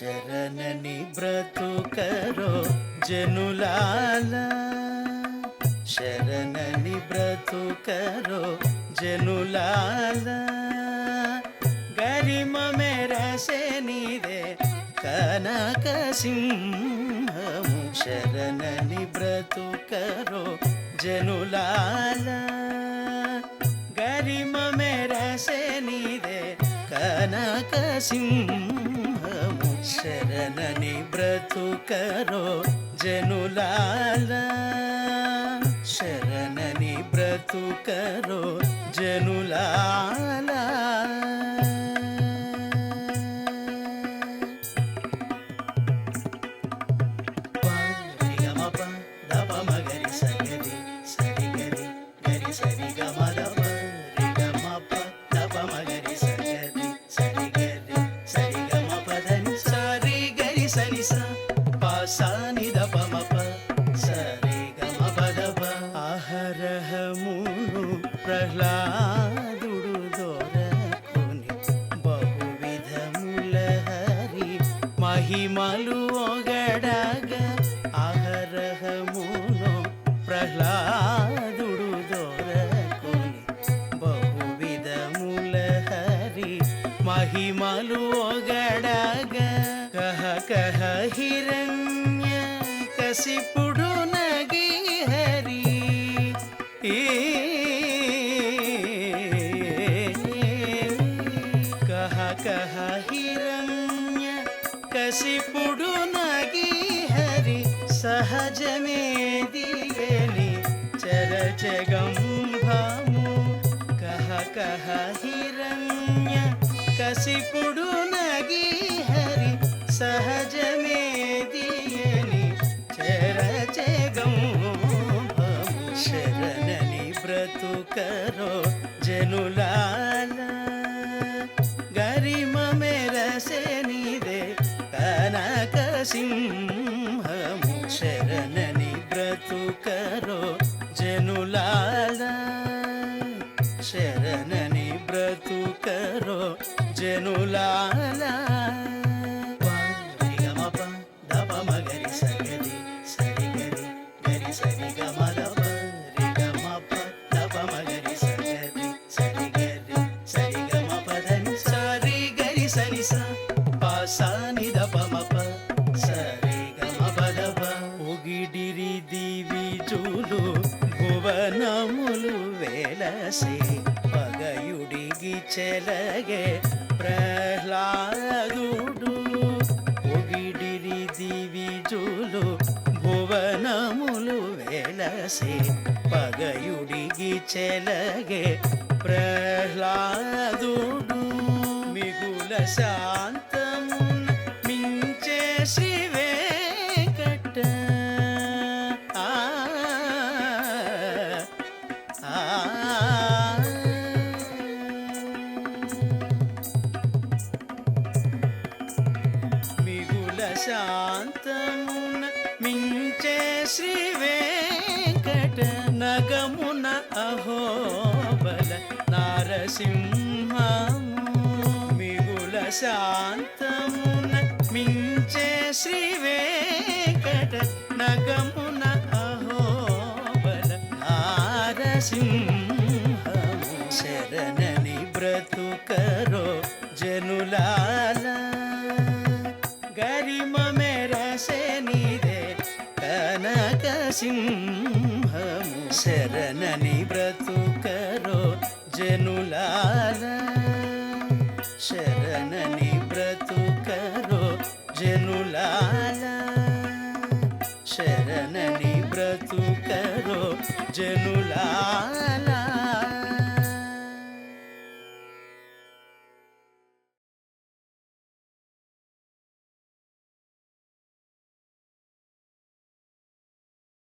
శరణని బ్రతుకరో జనులాల. శరణని బ్రతుకరో జనులాల. గరిమ మెరసే కనక సింహము శరణని బ్రతుకరో జనులాల. గరిమ మెరసే కనక సింహ శరణని బ్రతుకరో జనులాల. శరణని బ్రతుకరో జనులాల. గరి పాసాని దప మప గమ పదప ఆహరహమును ప్రహ్లాదుడు దొరకుని బహువిధముల హరి మహిమలు ఒగడగా. ఆహరహమును ప్రహ్లాదుడు దొరకుని బహువిధముల హరి మహిమలు ఒగడగా. కహ కసిపుడు నగి హరి. కహ కహ హిరణ్య కసిపుడు నగి హరి. సహజమే దియని చరచగంభము. కహ కహ హిరణ్య కసిపుడు బ్రతుకరో జనులాల గరిమ మెరసే నీదే కనక సింహము శరణని బ్రతుకరో జనులాల శరణని బ్రతుకరో జనులాలా సరి స పాసాని దప మప సరి దివి జూలు భువనములు వేలసి పగయుడిగి చెలగే ప్రహ్లాదుడు. ఒగిడిరి దివి జూలు భువనములు వేలసి పగయుడిగి చెలగే ప్రహ్లాదుడు. మిగుల మించే శ్రీ వెంకట. ఆ మిగుల శాంతమున మించే శ్రీ వెంకట. నగమున అహోబల నారసింహ ప్రశాంతమున మించే శ్రీ వెంకట నగమున అహోబల నారసింహము శరణని బ్రతుకరో జనులాల. గరిమ మెరసే నీదే కనక సింహము శరణని బ్రతుకరో జనులాల. బ్రతుకరో జనులా